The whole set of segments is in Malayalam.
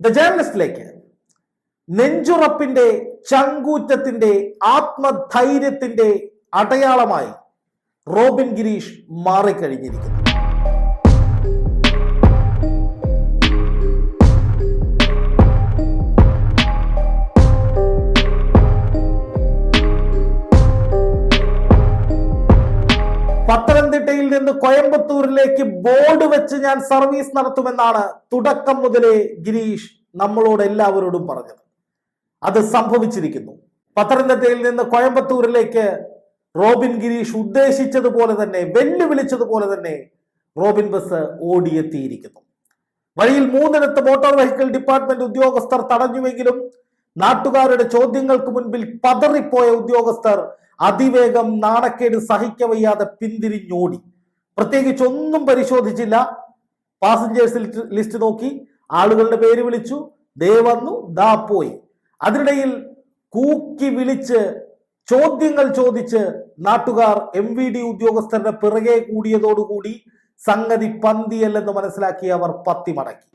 ദ ജേർണലിസ്റ്റിലേക്ക് നെഞ്ചുറപ്പിന്റെ ചങ്കൂറ്റത്തിന്റെ ആത്മധൈര്യത്തിന്റെ അടയാളമായി റോബിൻ ഗിരീഷ് മാറിക്കഴിഞ്ഞിരിക്കുന്നു. കോയമ്പത്തൂരിലേക്ക് ബോർഡ് വെച്ച് ഞാൻ സർവീസ് നടത്തുമെന്നാണ് തുടക്കം മുതലേ ഗിരീഷ് നമ്മളോട് എല്ലാവരോടും പറഞ്ഞത്. അത് സംഭവിച്ചിരിക്കുന്നു. പത്തനംതിട്ടയിൽ നിന്ന് കോയമ്പത്തൂരിലേക്ക് റോബിൻ ഗിരീഷ് ഉദ്ദേശിച്ചതുപോലെ തന്നെ വെല്ലുവിളിച്ചതുപോലെ തന്നെ റോബിൻ ബസ് ഓടിയെത്തിയിരിക്കുന്നു. വഴിയിൽ മൂന്നിടത്ത് മോട്ടോർ വെഹിക്കിൾ ഡിപ്പാർട്ട്മെന്റ് ഉദ്യോഗസ്ഥർ തടഞ്ഞുവെങ്കിലും നാട്ടുകാരുടെ ചോദ്യങ്ങൾക്ക് മുൻപിൽ പതറിപ്പോയ ഉദ്യോഗസ്ഥർ അതിവേഗം നാണക്കേട് സഹിക്കവയ്യാതെ പിന്തിരിഞ്ഞോടി. പ്രത്യേകിച്ച് ഒന്നും പരിശോധിച്ചില്ല പാസഞ്ചേഴ്സ് ലിസ്റ്റ് നോക്കി. ആളുകളുടെ പേര് വിളിച്ചു. ദേ വന്നു ദാ പോയി. അതിനിടയിൽ കൂക്കി വിളിച്ച് ചോദ്യങ്ങൾ ചോദിച്ച് നാട്ടുകാർ എം വി ഡി ഉദ്യോഗസ്ഥരുടെ പിറകെ കൂടിയതോടുകൂടി സംഗതി പന്തിയല്ലെന്ന് മനസ്സിലാക്കി അവർ പത്തി മടക്കി.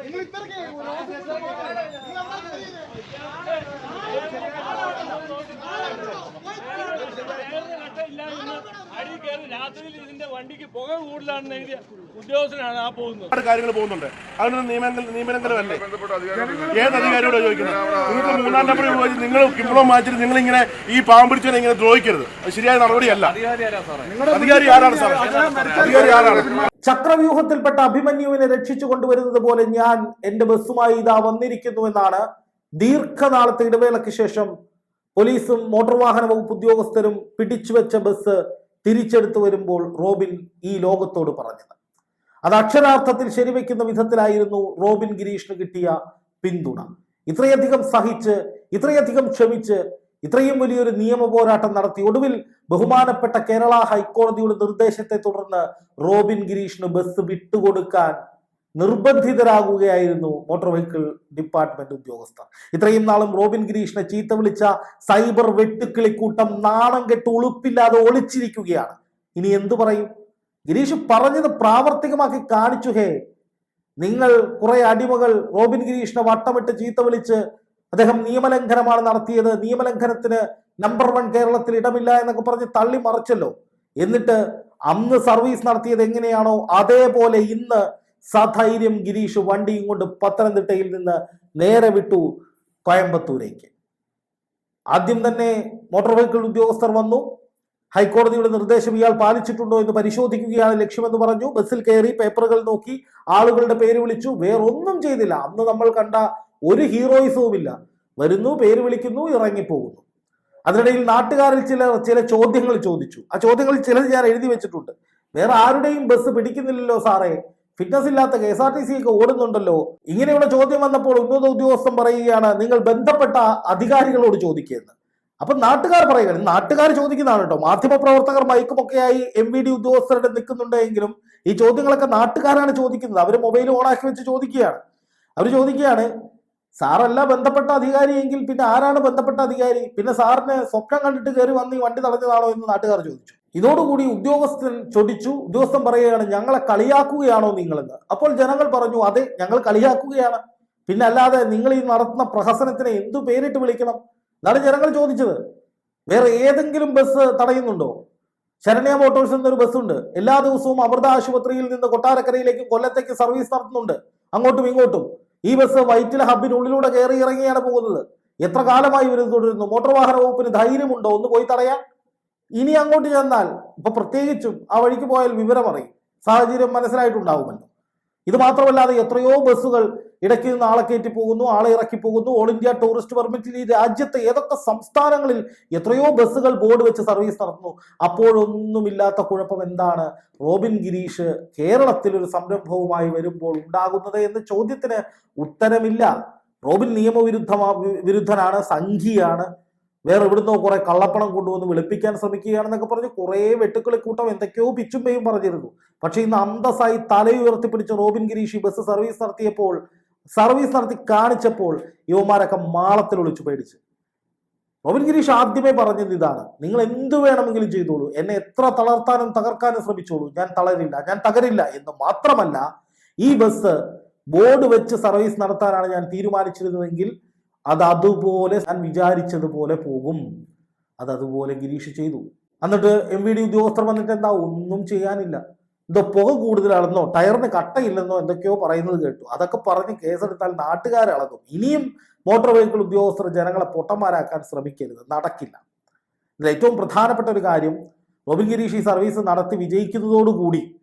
നിങ്ങൾ ഇത്രയ്ക്ക് കാര്യങ്ങൾ പോകുന്നുണ്ട്. അതിനൊരു നിയമങ്ങൾ നിയമനങ്ങളല്ലേ ഏത് അധികാരിയോട് ചോദിക്കുന്നത്? നിങ്ങൾക്ക് മൂന്നാം നമ്പർ പോയി നിങ്ങൾ കിംബളം മാറ്റിട്ട് നിങ്ങൾ ഇങ്ങനെ ഈ പാവം പിടിച്ചതിനെ ഇങ്ങനെ ദ്രോഹിക്കരുത്. അത് ശരിയായ നടപടിയല്ല. അധികാരി ആരാണ് സാർ അധികാരി ആരാണ്? ചക്രവ്യൂഹത്തിൽപ്പെട്ട അഭിമന്യുവിനെ രക്ഷിച്ചു കൊണ്ടുവരുന്നത് പോലെ ഞാൻ എന്റെ ബസ്സുമായി ഇതാ വന്നിരിക്കുന്നു എന്നാണ് ദീർഘനാളത്തെ ഇടവേളയ്ക്ക് ശേഷം പോലീസും മോട്ടോർ വാഹന വകുപ്പ് ഉദ്യോഗസ്ഥരും പിടിച്ചുവെച്ച ബസ് തിരിച്ചെടുത്തു വരുമ്പോൾ റോബിൻ ഈ ലോകത്തോട് പറഞ്ഞത്. അത് അക്ഷരാർത്ഥത്തിൽ ശരിവെക്കുന്ന വിധത്തിലായിരുന്നു റോബിൻ ഗിരീഷിന് കിട്ടിയ പിന്തുണ. ഇത്രയധികം സഹിച്ച് ഇത്രയധികം ക്ഷമിച്ച് ഇത്രയും വലിയൊരു നിയമ പോരാട്ടം നടത്തി ഒടുവിൽ ബഹുമാനപ്പെട്ട കേരള ഹൈക്കോടതിയുടെ നിർദ്ദേശത്തെ തുടർന്ന് റോബിൻ ഗിരീഷിന് ബസ് വിട്ടുകൊടുക്കാൻ നിർബന്ധിതരാകുകയായിരുന്നു മോട്ടോർ വെഹിക്കിൾ ഡിപ്പാർട്ട്മെന്റ് ഉദ്യോഗസ്ഥർ. ഇത്രയും നാളും റോബിൻ ഗിരീഷിനെ ചീത്ത വിളിച്ച സൈബർ വെട്ടുക്കിളിക്കൂട്ടം നാണം കെട്ട് ഉളുപ്പില്ലാതെ ഒളിച്ചിരിക്കുകയാണ്. ഇനി എന്തു പറയും? ഗിരീഷ് പറഞ്ഞത് പ്രാവർത്തികമാക്കി കാണിച്ചു ഹേ. നിങ്ങൾ കുറെ അടിമകൾ റോബിൻ ഗിരീഷിനെ വട്ടമിട്ട് ചീത്ത വിളിച്ച് അദ്ദേഹം നിയമലംഘനമാണ് നടത്തിയത്. നിയമലംഘനത്തിന് നമ്പർ വൺ കേരളത്തിൽ ഇടമില്ല എന്നൊക്കെ പറഞ്ഞ് തള്ളി മറിച്ചല്ലോ. എന്നിട്ട് അന്ന് സർവീസ് നടത്തിയത് എങ്ങനെയാണോ അതേപോലെ ഇന്ന് സധൈര്യം ഗിരീഷ് വണ്ടിയും കൊണ്ട് പത്തനംതിട്ടയിൽ നിന്ന് നേരെ വിട്ടു കോയമ്പത്തൂരേക്ക്. ആദ്യം തന്നെ മോട്ടോർ വെഹിക്കിൾ ഉദ്യോഗസ്ഥർ വന്നു. ഹൈക്കോടതിയുടെ നിർദ്ദേശം ഇയാൾ പാലിച്ചിട്ടുണ്ടോ എന്ന് പരിശോധിക്കുകയാണ് ലക്ഷ്യമെന്ന് പറഞ്ഞു. ബസ്സിൽ കയറി പേപ്പറുകൾ നോക്കി ആളുകളുടെ പേര് വിളിച്ചു. വേറൊന്നും ചെയ്തില്ല. അന്ന് നമ്മൾ കണ്ട ഒരു ഹീറോയിസവും ഇല്ല വരുന്നു പേര് വിളിക്കുന്നു ഇറങ്ങിപ്പോകുന്നു. അതിനിടയിൽ നാട്ടുകാരിൽ ചില ചില ചോദ്യങ്ങൾ ചോദിച്ചു. ആ ചോദ്യങ്ങളിൽ ചിലത് ഞാൻ എഴുതി വെച്ചിട്ടുണ്ട്. വേറെ ആരുടെയും ബസ് പിടിക്കുന്നില്ലല്ലോ സാറേ. ഫിറ്റ്നസ് ഇല്ലാത്ത K S R T C ഒക്കെ ഓടുന്നുണ്ടല്ലോ. ഇങ്ങനെയുള്ള ചോദ്യം വന്നപ്പോൾ ഉന്നത ഉദ്യോഗസ്ഥൻ പറയുകയാണ് നിങ്ങൾ ബന്ധപ്പെട്ട അധികാരികളോട് ചോദിക്കുന്നത് അപ്പൊ നാട്ടുകാർ പറയുക നാട്ടുകാർ ചോദിക്കുന്നതാണ് കേട്ടോ. മാധ്യമ പ്രവർത്തകർ മയക്കുമൊക്കെയായി എം വി ഡി ഉദ്യോഗസ്ഥരുടെ നിൽക്കുന്നുണ്ടെങ്കിലും ഈ ചോദ്യങ്ങളൊക്കെ നാട്ടുകാരാണ് ചോദിക്കുന്നത്. അവർ മൊബൈൽ ഓണാക്കി വെച്ച് ചോദിക്കുകയാണ്. അവർ ചോദിക്കുകയാണ് സാറല്ല ബന്ധപ്പെട്ട അധികാരി എങ്കിൽ പിന്നെ ആരാണ് ബന്ധപ്പെട്ട അധികാരി? പിന്നെ സാറിന് സ്വപ്നം കണ്ടിട്ട് കയറി വന്ന് ഈ വണ്ടി തടഞ്ഞതാണോ? എന്ന് നാട്ടുകാർ ചോദിച്ചു. ഇതോടുകൂടി ഉദ്യോഗസ്ഥൻ ചൊടിച്ചു ഉദ്യോഗസ്ഥൻ പറയുകയാണ് ഞങ്ങളെ കളിയാക്കുകയാണോ നിങ്ങളെന്ന്? അപ്പോൾ ജനങ്ങൾ പറഞ്ഞു അതെ ഞങ്ങൾ കളിയാക്കുകയാണ്. പിന്നെ അല്ലാതെ നിങ്ങൾ ഈ നടത്തുന്ന പ്രഹസനത്തിനെ എന്തു പേരിട്ട് വിളിക്കണം? എന്നാണ് ജനങ്ങൾ ചോദിച്ചത്. വേറെ ഏതെങ്കിലും ബസ് തടയുന്നുണ്ടോ? ശരണ്യ മോട്ടോഴ്സ് എന്നൊരു ബസ്സുണ്ട്. എല്ലാ ദിവസവും അമൃത ആശുപത്രിയിൽ നിന്ന് കൊട്ടാരക്കരയിലേക്ക് കൊല്ലത്തേക്ക് സർവീസ് നടത്തുന്നുണ്ട്. അങ്ങോട്ടും ഇങ്ങോട്ടും. ഈ ബസ് വൈറ്റില ഹബിനുള്ളിലൂടെ കയറി ഇറങ്ങിയാണ് പോകുന്നത്. എത്ര കാലമായി ഇവർ തുടരുന്നു? മോട്ടോർ വാഹന വകുപ്പിന് ധൈര്യമുണ്ടോ? ഒന്ന് പോയി തടയാൻ? ഇനി അങ്ങോട്ട് ചെന്നാൽ ഇപ്പൊ പ്രത്യേകിച്ചും ആ വഴിക്ക് പോയാൽ വിവരം അറിയും. സാഹചര്യം മനസ്സിലായിട്ടുണ്ടാവുമല്ലോ. ഇത് മാത്രമല്ലാതെ എത്രയോ ബസ്സുകൾ ഇടയ്ക്ക് നിന്ന് ആളെ കയറ്റി പോകുന്നു ആളെ ഇറക്കി പോകുന്നു. ഓൾ ഇന്ത്യ ടൂറിസ്റ്റ് പെർമിറ്റിൽ ഈ രാജ്യത്തെ ഏതൊക്കെ സംസ്ഥാനങ്ങളിൽ എത്രയോ ബസ്സുകൾ ബോർഡ് വെച്ച് സർവീസ് നടത്തുന്നു. അപ്പോഴൊന്നുമില്ലാത്ത കുഴപ്പം എന്താണ്? റോബിൻ ഗിരീഷ് കേരളത്തിൽ ഒരു സംരംഭവുമായി വരുമ്പോൾ ഉണ്ടാകുന്നത് എന്ന ചോദ്യത്തിന് ഉത്തരമില്ല. റോബിൻ നിയമവിരുദ്ധ വിരുദ്ധനാണ് സംഘിയാണ്. വേറെ ഇവിടുന്നോ കുറെ കള്ളപ്പണം കൊണ്ടുവന്ന് വെളുപ്പിക്കാൻ ശ്രമിക്കുകയാണെന്നൊക്കെ പറഞ്ഞ് കുറേ വെട്ടുക്കിളി കൂട്ടം എന്തൊക്കെയോ പിച്ചും പേയും പറഞ്ഞിരുന്നു. പക്ഷേ ഇന്ന് അന്തസ്സായി തലയുയർത്തിപ്പിടിച്ച് റോബിൻ ഗിരീഷ് ബസ് സർവീസ് നടത്തിയപ്പോൾ സർവീസ് നടത്തി കാണിച്ചപ്പോൾ യുവമാരൊക്കെ മാളത്തിൽ ഒളിച്ചു പേടിച്ച്. റോബിൻ ഗിരീഷ് ആദ്യമേ പറഞ്ഞത് ഇതാണ്. നിങ്ങൾ എന്തു വേണമെങ്കിലും ചെയ്തോളൂ. എന്നെ എത്ര തളർത്താനും തകർക്കാനും ശ്രമിച്ചോളൂ. ഞാൻ തളരില്ല. ഞാൻ തകരില്ല. എന്ന് മാത്രമല്ല ഈ ബസ് ബോർഡ് വെച്ച് സർവീസ് നടത്താനാണ് ഞാൻ തീരുമാനിച്ചിരുന്നതെങ്കിൽ അത് അതുപോലെ ഞാൻ വിചാരിച്ചതുപോലെ പോകും. അത് അതുപോലെ ഗിരീഷ് ചെയ്തു. എന്നിട്ട് എം വി ഡി ഉദ്യോഗസ്ഥർ വന്നിട്ട് എന്താ ഒന്നും ചെയ്യാനില്ല. എന്തോ പുക കൂടുതലാണെന്നോ ടയറിന് കട്ടയില്ലെന്നോ എന്തൊക്കെയോ പറയുന്നത് കേട്ടു. അതൊക്കെ പറഞ്ഞ് കേസെടുത്താൽ നാട്ടുകാരളകും ഇനിയും മോട്ടോർ വെഹിക്കിൾ ഉദ്യോഗസ്ഥർ ജനങ്ങളെ പൊട്ടന്മാരാക്കാൻ ശ്രമിക്കരുത്. നടക്കില്ല. ഇതിൽ ഏറ്റവും പ്രധാനപ്പെട്ട ഒരു കാര്യം റോബിൻ ഗിരീഷ് ഈ സർവീസ് നടത്തി വിജയിക്കുന്നതോടുകൂടി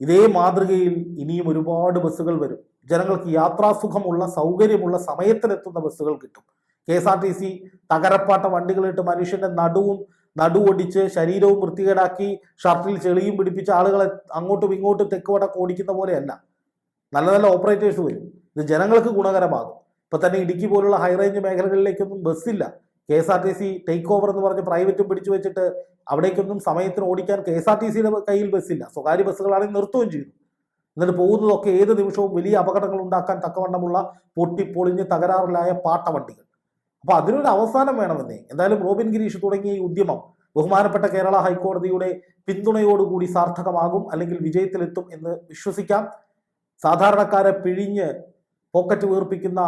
ഇതേ മാതൃകയിൽ ഇനിയും ഒരുപാട് ബസ്സുകൾ വരും. ജനങ്ങൾക്ക് യാത്രാസുഖമുള്ള സൗകര്യമുള്ള സമയത്തിനെത്തുന്ന ബസ്സുകൾ കിട്ടും. K S R T C തകരപ്പാട്ട വണ്ടികളിട്ട് മനുഷ്യന്റെ നടുവും നടുവൊടിച്ച് ശരീരവും വൃത്തികേടാക്കി ഷർട്ടിൽ ചെളിയും പിടിപ്പിച്ച് ആളുകളെ അങ്ങോട്ടും ഇങ്ങോട്ടും തെക്കുവടക്ക് ഓടിക്കുന്ന പോലെയല്ല. നല്ല നല്ല ഓപ്പറേറ്റേഴ്സ് വരും. ഇത് ജനങ്ങൾക്ക് ഗുണകരമാകും. ഇപ്പൊ തന്നെ ഇടുക്കി പോലുള്ള ഹൈറേഞ്ച് മേഖലകളിലേക്കൊന്നും ബസ്സില്ല. K S R T C take over എന്ന് പറഞ്ഞ് പ്രൈവറ്റും പിടിച്ചു വെച്ചിട്ട് അവിടേക്കൊന്നും സമയത്തിന് ഓടിക്കാൻ കെ എസ് ആർ ടി സിയുടെ കയ്യിൽ ബസ്സില്ല സ്വകാര്യ ബസ്സുകളാണെങ്കിൽ നിർത്തുകയും ചെയ്തു. എന്നിട്ട് പോകുന്നതൊക്കെ ഏത് നിമിഷവും വലിയ അപകടങ്ങൾ ഉണ്ടാക്കാൻ തക്കവണ്ണമുള്ള പൊട്ടിപ്പൊളിഞ്ഞ് തകരാറിലായ പാട്ടവണ്ടികൾ. അപ്പൊ അതിനൊരു അവസാനം വേണമെന്നേ. എന്തായാലും റോബിൻ ഗിരീഷ് തുടങ്ങിയ ഈ ഉദ്യമം ബഹുമാനപ്പെട്ട കേരള ഹൈക്കോടതിയുടെ പിന്തുണയോടുകൂടി സാർത്ഥകമാകും അല്ലെങ്കിൽ വിജയത്തിലെത്തും എന്ന് വിശ്വസിക്കാം. സാധാരണക്കാരെ പിഴിഞ്ഞ് പോക്കറ്റ് വീർപ്പിക്കുന്ന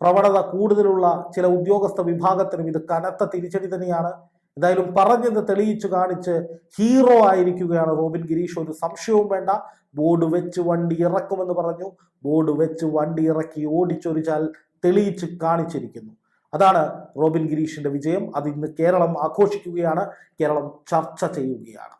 പ്രവണത കൂടുതലുള്ള ചില ഉദ്യോഗസ്ഥ വിഭാഗത്തിനും ഇത് കനത്ത തിരിച്ചടി തന്നെയാണ്. എന്തായാലും പറഞ്ഞത് തെളിയിച്ചു കാണിച്ച് ഹീറോ ആയിരിക്കുകയാണ് റോബിൻ ഗിരീഷ്. ഒരു സംശയവും വേണ്ട. ബോർഡ് വെച്ച് വണ്ടി ഇറക്കുമെന്ന് പറഞ്ഞു. ബോർഡ് വെച്ച് വണ്ടി ഇറക്കി ഓടിച്ചൊരിച്ചാൽ തെളിയിച്ച് കാണിച്ചിരിക്കുന്നു. അതാണ് റോബിൻ ഗിരീഷിന്റെ വിജയം. അത് ഇന്ന് കേരളം ആഘോഷിക്കുകയാണ്. കേരളം ചർച്ച ചെയ്യുകയാണ്.